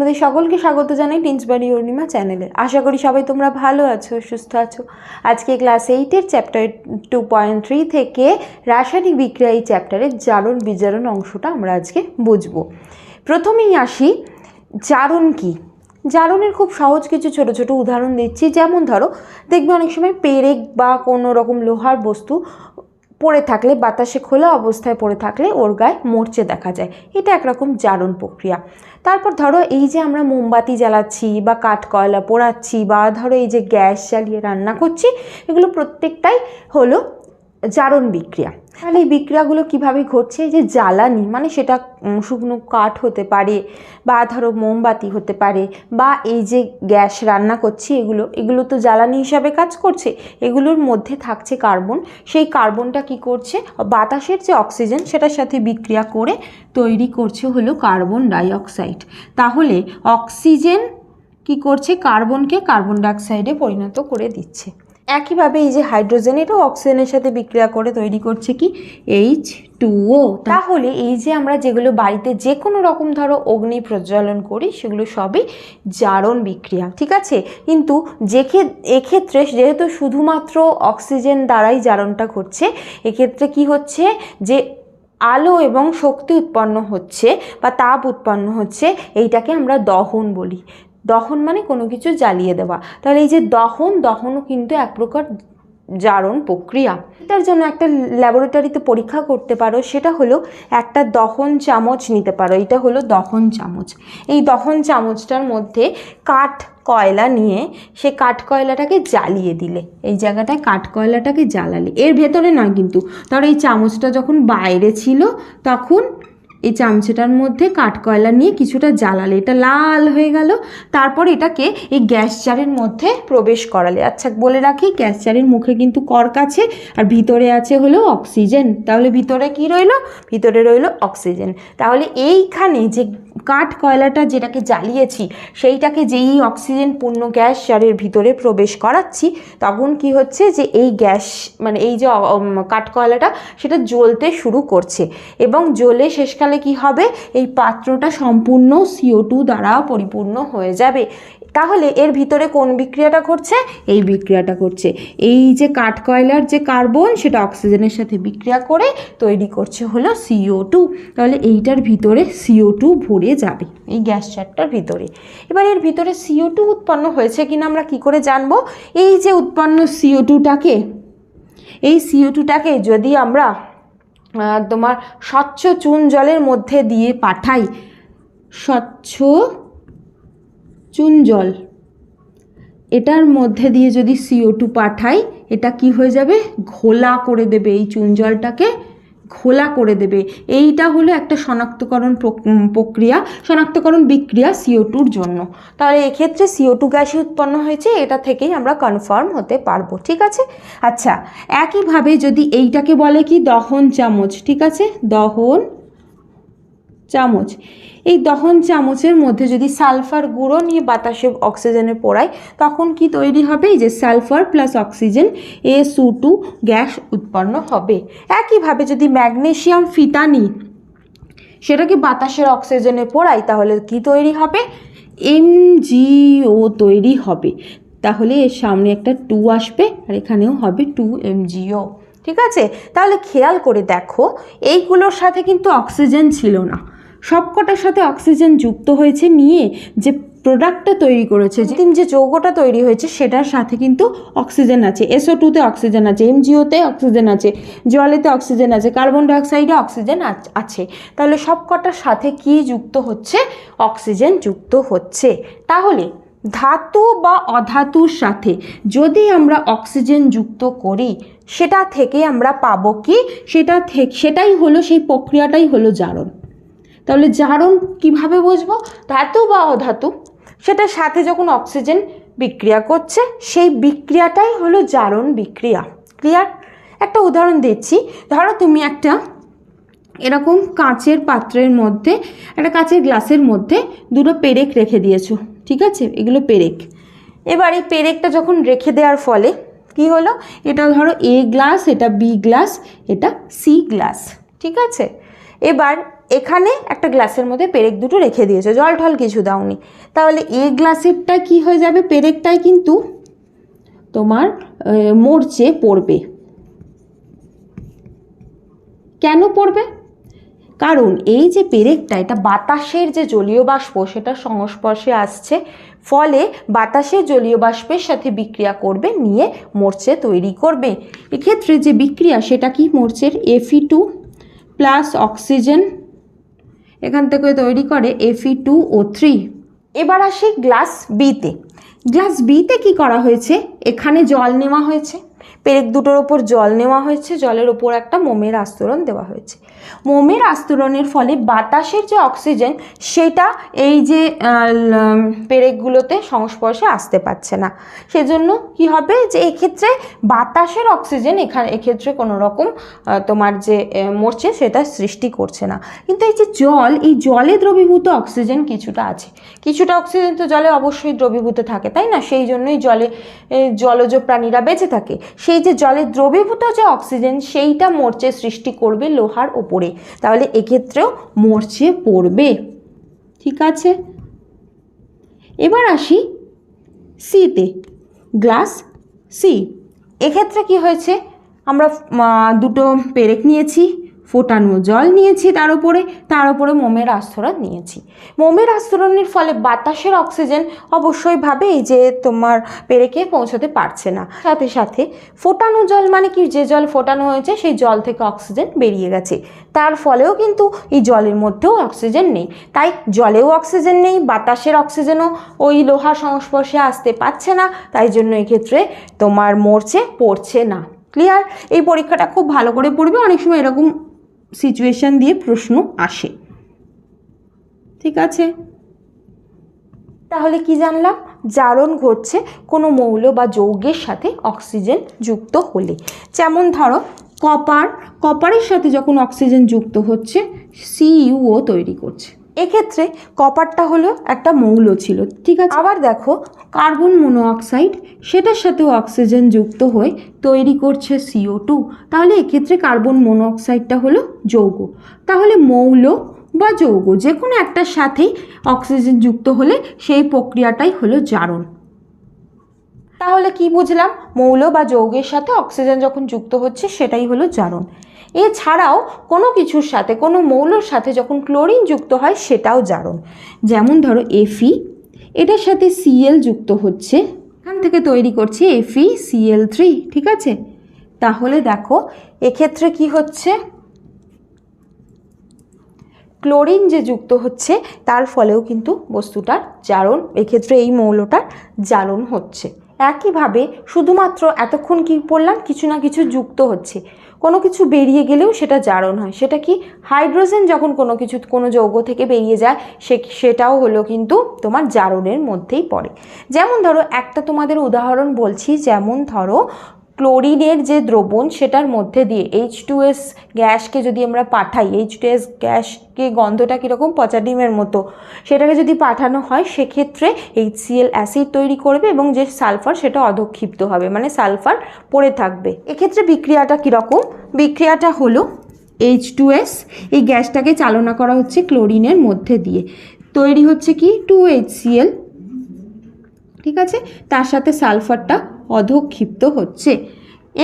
তোমাদের সকলকে স্বাগত জানাই টিন্সবাড়ি অর্ণিমা চ্যানেলে। আশা করি সবাই তোমরা ভালো আছো, সুস্থ আছো। আজকে ক্লাস এইটের চ্যাপ্টার টু পয়েন্ট থ্রি থেকে রাসায়নিক বিক্রিয়া এই চ্যাপ্টারের জারণ বিজারণ অংশটা আমরা আজকে বুঝব। প্রথমেই আসি, জারণ কি? জারণের খুব সহজ কিছু ছোট ছোট উদাহরণ দিচ্ছি। যেমন ধরো, দেখবে অনেক সময় পেরেক বা কোনো রকম লোহার বস্তু পড়ে থাকলে, বাতাসে খোলা অবস্থায় পড়ে থাকলে ওর গায়ে মরচে দেখা যায়। এটা একরকম জারণ প্রক্রিয়া। তারপর ধরো এই যে আমরা মোমবাতি জ্বালাচ্ছি বা কাঠ কয়লা পোড়াচ্ছি বা ধরো এই যে গ্যাস জ্বালিয়ে রান্না করছি, এগুলো প্রত্যেকটাই হলো জারণ বিক্রিয়া। তাহলে এই বিক্রিয়াগুলো কীভাবে ঘটছে? যে জ্বালানি মানে সেটা শুকনো কাঠ হতে পারে বা ধরো মোমবাতি হতে পারে বা এই যে গ্যাস রান্না করছি এগুলো এগুলো তো জ্বালানি হিসাবে কাজ করছে। এগুলোর মধ্যে থাকছে কার্বন। সেই কার্বনটা কি করছে? বাতাসের যে অক্সিজেন সেটার সাথে বিক্রিয়া করে তৈরি করছে হলো কার্বন ডাইঅক্সাইড। তাহলে অক্সিজেন কি করছে? কার্বনকে কার্বন ডাইঅক্সাইডে পরিণত করে দিচ্ছে। একইভাবে এই যে হাইড্রোজেন এটাও অক্সিজেনের সাথে বিক্রিয়া করে তৈরি করছে কি? এইচ টুও তাহলে এই যে আমরা যেগুলো বাড়িতে যে কোনো রকম ধরো অগ্নি প্রজ্বলন করি, সেগুলো সবই জারণ বিক্রিয়া, ঠিক আছে? কিন্তু যে ক্ষে- এক্ষেত্রে যেহেতু শুধুমাত্র অক্সিজেন দ্বারাই জারণটা ঘটছে, এক্ষেত্রে কি হচ্ছে? যে আলো এবং শক্তি উৎপন্ন হচ্ছে বা তাপ উৎপন্ন হচ্ছে, এইটাকে আমরা দহন বলি। দহন মানে কোনো কিছু জ্বালিয়ে দেওয়া। তাহলে এই যে দহন, দহনও কিন্তু এক প্রকার জারণ প্রক্রিয়া। তার জন্য একটা ল্যাবরেটরিতে পরীক্ষা করতে পারো, সেটা হলো একটা দহন চামচ নিতে পারো। এটা হলো দহন চামচ। এই দহন চামচটার মধ্যে কাঠ কয়লা নিয়ে সে কাঠ কয়লাটাকে জ্বালিয়ে দিলে। এই জায়গাটায় কাঠ কয়লাটাকে জ্বালালে। এর ভেতরে নয় কিন্তু, ধরো এই চামচটা যখন বাইরে ছিল, তখন এই চামচেটার মধ্যে কাঠকয়লা নিয়ে কিছুটা জ্বালালে, এটা লাল হয়ে গেল। তারপর এটাকে এই গ্যাস জারের মধ্যে প্রবেশ করালে। আচ্ছা বলে রাখি, গ্যাস জারের মুখে কিন্তু কর্ক আছে আর ভিতরে আছে হলো অক্সিজেন। তাহলে ভিতরে কি রইল? ভিতরে রইল অক্সিজেন। তাহলে এইখানে যে কাঠ কয়লাটা যেটাকে জ্বালিয়েছি, সেইটাকে যেই অক্সিজেন পূর্ণ গ্যাস জারের ভিতরে প্রবেশ করাচ্ছি, তখন কি হচ্ছে যে এই গ্যাস মানে এই যে কাঠ কয়লাটা সেটা জ্বলতে শুরু করছে। এবং জ্বলে শেষকালে কি হবে? এই পাত্রটা সম্পূর্ণ সিও টু দ্বারা পরিপূর্ণ হয়ে যাবে। তাহলে এর ভিতরে কোন বিক্রিয়াটা ঘটছে? এই বিক্রিয়াটা ঘটছে। এই যে কাঠ কয়লার যে কার্বন, সেটা অক্সিজেনের সাথে বিক্রিয়া করে তৈরি করছে হলো সিও টু তাহলে এইটার ভিতরে সিও টু ভরে যাবে, এই গ্যাস চারটার ভিতরে। এবার এর ভিতরে সিও টু উৎপন্ন হয়েছে কিনা আমরা কি করে জানব? এই যে উৎপন্ন সিও টুটাকে এই সিও টুটাকে যদি আমরা তোমার স্বচ্ছ চুন জলের মধ্যে দিয়ে পাঠাই। স্বচ্ছ চুন জল। এটার মধ্যে দিয়ে যদি সিও টু পাঠাই, এটা কি হয়ে যাবে? ঘোলা করে দেবে এই চুন জলটাকে। ঘোলা করে দেবে। এইটা হলো একটা শনাক্তকরণ প্রক্রিয়া, শনাক্তকরণ বিক্রিয়া সিও টুর জন্য। তাহলে এক্ষেত্রে সিও টু গ্যাসই উৎপন্ন হয়েছে, এটা থেকেই আমরা কনফার্ম হতে পারব, ঠিক আছে? আচ্ছা একইভাবে যদি এইটাকে বলে কি? দহন চামচ, ঠিক আছে? দহন চামচ। এই দহন চামচের মধ্যে যদি সালফার গুঁড়ো নিয়ে বাতাসে অক্সিজেনে পোড়াই, তখন কি তৈরি হবে? যে সালফার প্লাস অক্সিজেন, এ সু টু গ্যাস উৎপন্ন হবে। একইভাবে যদি ম্যাগনেশিয়াম ফিতা নিই সেটাকে বাতাসের অক্সিজেনে পোড়াই, তাহলে কি তৈরি হবে? এমজিও তৈরি হবে। তাহলে এর সামনে একটা টু আসবে, আর এখানেও হবে টু এমজিও ঠিক আছে? তাহলে খেয়াল করে দেখো, এইগুলোর সাথে কিন্তু অক্সিজেন ছিল না। সবকটার সাথে অক্সিজেন যুক্ত হয়েছে নিয়ে যে প্রোডাক্টটা তৈরি করেছে, যে যে যৌগটা তৈরি হয়েছে সেটার সাথে কিন্তু অক্সিজেন আছে। এসও টুতে অক্সিজেন আছে এমজিওতে অক্সিজেন আছে জলেতে অক্সিজেন আছে, কার্বন ডাইঅক্সাইডে অক্সিজেন আছ- তাহলে সবকটার সাথে কি যুক্ত হচ্ছে? অক্সিজেন যুক্ত হচ্ছে। তাহলে ধাতু বা অধাতুর সাথে যদি আমরা অক্সিজেন যুক্ত করি, সেটা থেকে আমরা পাবো কি? সেটা থেকে সেটাই হলো, সেই প্রক্রিয়াটাই হলো জারণ। তাহলে জারণ কীভাবে বুঝব? ধাতু বা অধাতু? সেটার সাথে যখন অক্সিজেন বিক্রিয়া করছে, সেই বিক্রিয়াটাই হলো জারণ বিক্রিয়া। ক্লিয়ার একটা উদাহরণ দিচ্ছি। ধরো তুমি একটা এরকম কাঁচের পাত্রের মধ্যে, একটা কাঁচের গ্লাসের মধ্যে দুটো পেরেক রেখে দিয়েছ, ঠিক আছে? এগুলো পেরেক। এবার এই পেরেকটা যখন রেখে দেওয়ার ফলে কি হলো? এটা ধরো এ গ্লাস এটা বি গ্লাস এটা সি গ্লাস ঠিক আছে? এবার এখানে একটা গ্লাসের মধ্যে পেরেক দুটো রেখে দিয়েছে, জল ঠল কিছু দাওনি। তাহলে এই গ্লাসেরটা কি হয়ে যাবে? পেরেকটাই কিন্তু তোমার মরচে পড়বে। কেন পড়বে? কারণ এই যে পেরেকটা, এটা বাতাসের যে জলীয় বাষ্প সেটার সংস্পর্শে আসছে, ফলে বাতাসের জলীয় বাষ্পের সাথে বিক্রিয়া করবে, নিয়ে মোর্চে তৈরি করবে। এক্ষেত্রে যে বিক্রিয়া, সেটা কি? মোর্চের এফি টু প্লাস অক্সিজেন এখান থেকে তৈরি করে এফি টু ও থ্রি এবার আসি গ্লাস বিতে গ্লাস বিতে কি করা হয়েছে? এখানে জল নেওয়া হয়েছে। পেরেক দুটোর ওপর জল নেওয়া হয়েছে, জলের ওপর একটা মোমের আস্তরণ দেওয়া হয়েছে। মোমের আস্তরণের ফলে বাতাসের যে অক্সিজেন, সেটা এই যে পেরেকগুলোতে সংস্পর্শে আসতে পারছে না। সেজন্য কি হবে যে এক্ষেত্রে বাতাসের অক্সিজেন এখানে, এক্ষেত্রে কোনো রকম তোমার যে মরছে, সেটা সৃষ্টি করছে না। কিন্তু এই যে জল, এই জলে দ্রবীভূত অক্সিজেন কিছুটা আছে। কিছুটা অক্সিজেন তো জলে অবশ্যই দ্রবীভূত থাকে, তাই না? সেই জন্যই জলে জলজ প্রাণীরা বেঁচে থাকে। সেই যে জলে দ্রবীভূত যে অক্সিজেন, সেইটা মরচে সৃষ্টি করবে লোহার ওপরে। তাহলে এক্ষেত্রেও মরচে পড়বে। ঠিক আছে? এবার আসি সিতে গ্লাস সি এক্ষেত্রে কি হয়েছে? আমরা দুটো পেরেক নিয়েছি। ফোটানো জল নিয়েছি তার উপরে তার উপরে মোমের আস্তরণ নিয়েছি। মোমের আস্তরণের ফলে বাতাসের অক্সিজেন অবশ্যই ভাবে এই যে তোমার পেরেকে পৌঁছাতে পারছে না। সাথে সাথে ফোটানো জল মানে কি? যে জল ফোটানো হয়েছে সেই জল থেকে অক্সিজেন বেরিয়ে গেছে। তার ফলেও কিন্তু এই জলের মধ্যেও অক্সিজেন নেই। তাই জলেও অক্সিজেন নেই, বাতাসের অক্সিজেনও ওই লোহার সংস্পর্শে আসতে পারছে না। তাই জন্য এক্ষেত্রে তোমার মরছে, পড়ছে না। ক্লিয়ার? এই পরীক্ষাটা খুব ভালো করে পড়বে। অনেক সময় এরকম সিচুয়েশন দিয়ে প্রশ্ন আসে। ঠিক আছে? তাহলে কি জানলাম? জারণ ঘটছে কোনো মৌল বা যৌগের সাথে অক্সিজেন যুক্ত হলে। যেমন ধরো, কপার, কপারের সাথে যখন অক্সিজেন যুক্ত হচ্ছে সিইউও তৈরি করছে। এক্ষেত্রে কপারটা হলো একটা মৌল ছিল, ঠিক আছে? আবার দেখো, কার্বন মনোঅক্সাইড সেটার সাথেও অক্সিজেন যুক্ত হয়ে তৈরি করছে সিও টু তাহলে এক্ষেত্রে কার্বন মনোঅক্সাইডটা হলো যৌগ। তাহলে মৌল বা যৌগ যে কোনো একটার সাথেই অক্সিজেন যুক্ত হলে সেই প্রক্রিয়াটাই হলো জারণ। তাহলে কি বুঝলাম? মৌল বা যৌগের সাথে অক্সিজেন যখন যুক্ত হচ্ছে, সেটাই হলো জারণ। এছাড়াও কোনো কিছুর সাথে, কোনো মৌলর সাথে যখন ক্লোরিন যুক্ত হয়, সেটাও জারণ। যেমন ধরো এফি এটার সাথে সিএল যুক্ত হচ্ছে। এখান থেকে তৈরি করছি এফি সিএল থ্রি ঠিক আছে? তাহলে দেখো, এক্ষেত্রে কি হচ্ছে? ক্লোরিন যে যুক্ত হচ্ছে, তার ফলেও কিন্তু বস্তুটার জারণ, এক্ষেত্রে এই মৌলটার জারণ হচ্ছে। একইভাবে শুধুমাত্র এতক্ষণ কি পড়লাম কিছু না কিছু যুক্ত হচ্ছে। কোনো কিছু বেরিয়ে গেলেও সেটা জারণ হয়। সেটা কি? হাইড্রোজেন যখন কোনো কিছু, কোনো যৌগ থেকে বেরিয়ে যায়, সে সেটাও হলো কিন্তু তোমার জারণের মধ্যেই পড়ে। যেমন ধরো, একটা তোমাদের উদাহরণ বলছি, যেমন ধরো ক্লোরিনের যে দ্রবণ সেটার মধ্যে দিয়ে এইচ টু এস গ্যাসকে যদি আমরা পাঠাই এইচ টু এস গ্যাসকে গন্ধটা কীরকম? পচা ডিমের মতো। সেটাকে যদি পাঠানো হয়, সেক্ষেত্রে এইচ সিএল অ্যাসিড তৈরি করবে এবং যে সালফার সেটা অধক্ষিপ্ত হবে মানে সালফার পড়ে থাকবে। এক্ষেত্রে বিক্রিয়াটা কীরকম? বিক্রিয়াটা হলো এইচ টু এস এই গ্যাসটাকে চালনা করা হচ্ছে ক্লোরিনের মধ্যে দিয়ে। তৈরি হচ্ছে কি? টু এইচ সিএল ঠিক আছে? তার সাথে সালফারটা অধক্ষিপ্ত হচ্ছে।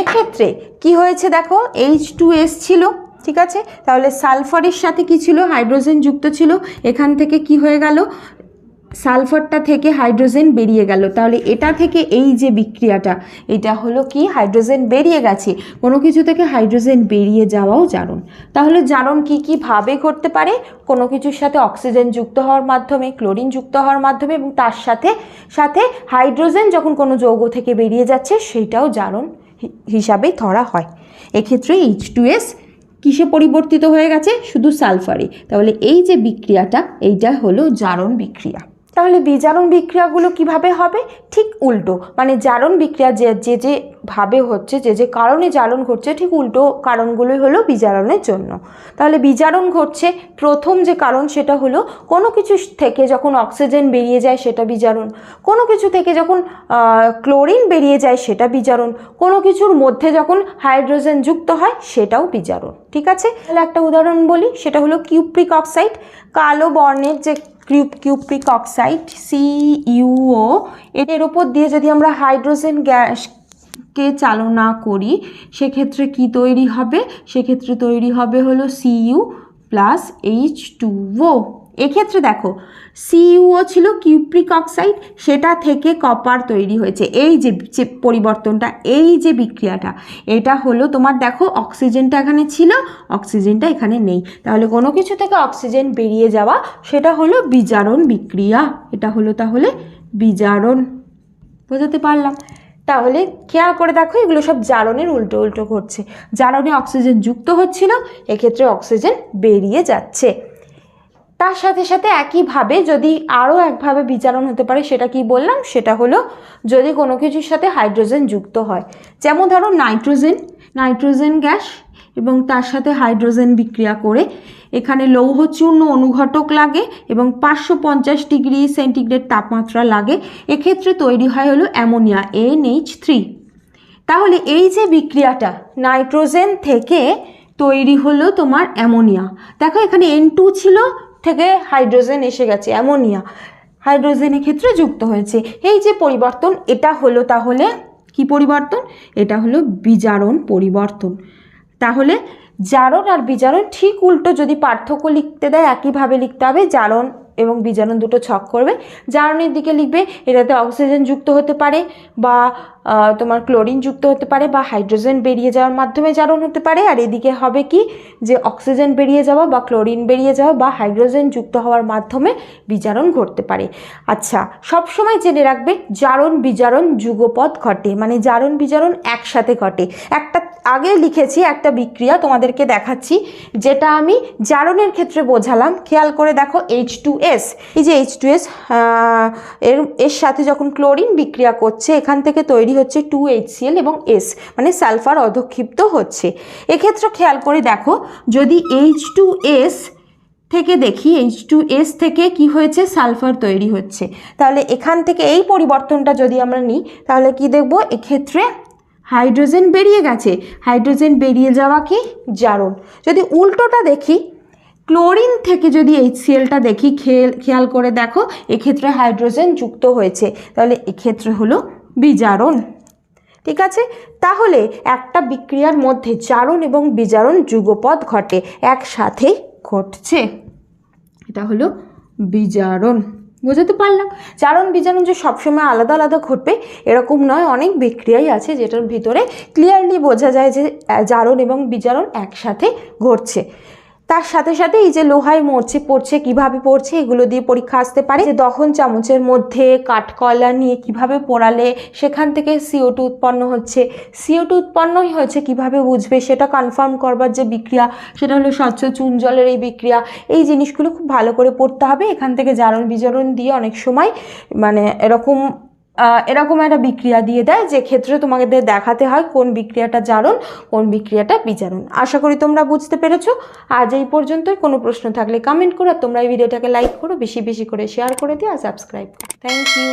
এক্ষেত্রে কি হয়েছে দেখো? এইচ টু এস ছিল, ঠিক আছে? তাহলে সালফারের সাথে কি ছিল? হাইড্রোজেন যুক্ত ছিল। এখান থেকে কি হয়ে গেল? সালফারটা থেকে হাইড্রোজেন বেরিয়ে গেল। তাহলে এটা থেকে এই যে বিক্রিয়াটা, এটা হলো কি? হাইড্রোজেন বেরিয়ে গেছে। কোনো কিছু থেকে হাইড্রোজেন বেরিয়ে যাওয়াও জারণ। তাহলে জারণ কি কি ভাবে ঘটতে পারে? কোনো কিছুর সাথে অক্সিজেন যুক্ত হওয়ার মাধ্যমে, ক্লোরিন যুক্ত হওয়ার মাধ্যমে এবং তার সাথে সাথে হাইড্রোজেন যখন কোনো যৌগ থেকে বেরিয়ে যাচ্ছে সেইটাও জারণ হি- হিসাবেই ধরা হয়। এক্ষেত্রে এইচ টু এস কিসে পরিবর্তিত হয়ে গেছে? শুধু সালফারে। তাহলে এই যে বিক্রিয়াটা, এইটা হলো জারণ বিক্রিয়া। তাহলে বিজারণ বিক্রিয়াগুলো কীভাবে হবে? ঠিক উল্টো। মানে জারণ বিক্রিয়া যে যে যে ভাবে হচ্ছে, যে যে কারণে জারণ ঘটছে, ঠিক উল্টো কারণগুলোই হলো বিজারণের জন্য। তাহলে বিজারণ ঘটছে, প্রথম যে কারণ সেটা হলো কোনো কিছু থেকে যখন অক্সিজেন বেরিয়ে যায় সেটা বিজারণ, কোনো কিছু থেকে যখন ক্লোরিন বেরিয়ে যায় সেটা বিজারণ, কোনো কিছুর মধ্যে যখন হাইড্রোজেন যুক্ত হয় সেটাও বিজারণ। ঠিক আছে? তাহলে একটা উদাহরণ বলি, সেটা হলো কিউপ্রিক অক্সাইড, কালো বর্ণের যে কিউপ্রিক অক্সাইড সিইউও এর ওপর দিয়ে যদি আমরা হাইড্রোজেন গ্যাসকে চালনা করি, সেক্ষেত্রে কি তৈরি হবে? সেক্ষেত্রে তৈরি হবে হলো C U plus H two O এক্ষেত্রে দেখো সিইউও ছিল কিউপ্রিক অক্সাইড সেটা থেকে কপার তৈরি হয়েছে। এই যে যে পরিবর্তনটা, এই যে বিক্রিয়াটা, এটা হলো তোমার দেখো অক্সিজেনটা এখানে ছিল অক্সিজেনটা এখানে নেই। তাহলে কোনো কিছু থেকে অক্সিজেন বেরিয়ে যাওয়া, সেটা হলো বিজারণ বিক্রিয়া। এটা হলো তাহলে বিজারণ। বোঝাতে পারলাম? তাহলে খেয়াল করে দেখো, এগুলো সব জারণের উল্টো উল্টো ঘটছে। জারণে অক্সিজেন যুক্ত হচ্ছিল, এক্ষেত্রে অক্সিজেন বেরিয়ে যাচ্ছে। তার সাথে সাথে একইভাবে যদি আরও একভাবে বিচারণ হতে পারে, সেটা কি বললাম? সেটা হলো যদি কোনো কিছুর সাথে হাইড্রোজেন যুক্ত হয়। যেমন ধরো নাইট্রোজেন নাইট্রোজেন গ্যাস এবং তার সাথে হাইড্রোজেন বিক্রিয়া করে এখানে লৌহচূর্ণ অনুঘটক লাগে এবং পাঁচশো পঞ্চাশ ডিগ্রি সেন্টিগ্রেড তাপমাত্রা লাগে। এক্ষেত্রে তৈরি হয় হলো অ্যামোনিয়া, এনএইচ থ্রি। তাহলে এই যে বিক্রিয়াটা, নাইট্রোজেন থেকে তৈরি হলো তোমার অ্যামোনিয়া। দেখো এখানে এন টু ছিল থেকে হাইড্রোজেন এসে গেছে, অ্যামোনিয়া। হাইড্রোজেনের ক্ষেত্রে যুক্ত হয়েছে। এই যে পরিবর্তন, এটা হলো তাহলে কি পরিবর্তন? এটা হলো বিজারণ পরিবর্তন। তাহলে জারণ আর বিজারণ ঠিক উল্টো, যদি পার্থক্য লিখতে দেয়, একইভাবে লিখতে হবে জারণ এবং বিজারণ দুটো ছক করবে। জারণের দিকে লিখবে, এটাতে অক্সিজেন যুক্ত হতে পারে বা তোমার ক্লোরিন যুক্ত হতে পারে বা হাইড্রোজেন বেরিয়ে যাওয়ার মাধ্যমে জারণ হতে পারে। আর এদিকে হবে কি, যে অক্সিজেন বেরিয়ে যাওয়া বা ক্লোরিন বেরিয়ে যাওয়া বা হাইড্রোজেন যুক্ত হওয়ার মাধ্যমে বিজারণ ঘটতে পারে। আচ্ছা সব সময় জেনে রাখবে জারণ বিজারণ যুগপদ ঘটে। মানে জারণ বিজারণ একসাথে ঘটে। একটা আগে লিখেছি একটা বিক্রিয়া, তোমাদেরকে দেখাচ্ছি, যেটা আমি জারণের ক্ষেত্রে বোঝালাম। খেয়াল করে দেখো এইচ টু এস এই যে এইচ টু এস এর এর সাথে যখন ক্লোরিন বিক্রিয়া করছে, এখান থেকে তৈরি হচ্ছে টু এইচসিএল এবং এস মানে সালফার অধক্ষিপ্ত হচ্ছে। এক্ষেত্রে খেয়াল করে দেখো, যদি এইচ টু এস থেকে দেখি এইচ টু এস থেকে কি হয়েছে? সালফার তৈরি হচ্ছে। তাহলে এখান থেকে এই পরিবর্তনটা যদি আমরা নিই, তাহলে কি দেখব? এক্ষেত্রে হাইড্রোজেন বেরিয়ে গেছে। হাইড্রোজেন বেরিয়ে যাওয়া কি? জারণ। যদি উল্টোটা দেখি, ক্লোরিন থেকে যদি এইচসিএলটা দেখি খেয়াল করে দেখো, এক্ষেত্রে হাইড্রোজেন যুক্ত হয়েছে। তাহলে এক্ষেত্রে হলো বিজারণ। ঠিক আছে? তাহলে একটা বিক্রিয়ার মধ্যে জারণ এবং বিজারণ যুগপদ ঘটে একসাথেই ঘটছে। এটা হলো বিজারণ। বোঝাতে পারলাম। চারণ বিজারণ যে সবসময় আলাদা আলাদা ঘটবে, এরকম নয়, অনেক বিক্রিয়াই আছে যেটার ভিতরে ক্লিয়ারলি বোঝা যায় যে জারণ এবং বিজারণ একসাথে ঘটছে। তার সাথে সাথে এই যে লোহায় মরছে, পড়ছে, কীভাবে পড়ছে, এগুলো দিয়ে পরীক্ষা আসতে পারে। যে দহন চামচের মধ্যে কাঠকয়লা নিয়ে কীভাবে পোড়ালে সেখান থেকে সিও টু উৎপন্ন হচ্ছে। সিও টু উৎপন্নই হয়েছে কীভাবে বুঝবে সেটা কনফার্ম করবার যে বিক্রিয়া, সেটা হলো স্বচ্ছ চুন জলের এই বিক্রিয়া। এই জিনিসগুলো খুব ভালো করে পড়তে হবে। এখান থেকে জারণ বিজারণ দিয়ে অনেক সময় মানে এরকম এরকম একটা বিক্রিয়া দিয়ে দেয়, যে ক্ষেত্রে তোমাদের দেখাতে হয় কোন বিক্রিয়াটা জারণ, কোন বিক্রিয়াটা বিচারণ আশা করি তোমরা বুঝতে পেরেছ। আজ এই পর্যন্তই। কোনো প্রশ্ন থাকলে কমেন্ট করো তোমরা এই ভিডিওটাকে লাইক করো, বেশি বেশি করে শেয়ার করে দিও আর সাবস্ক্রাইব করো। Thank you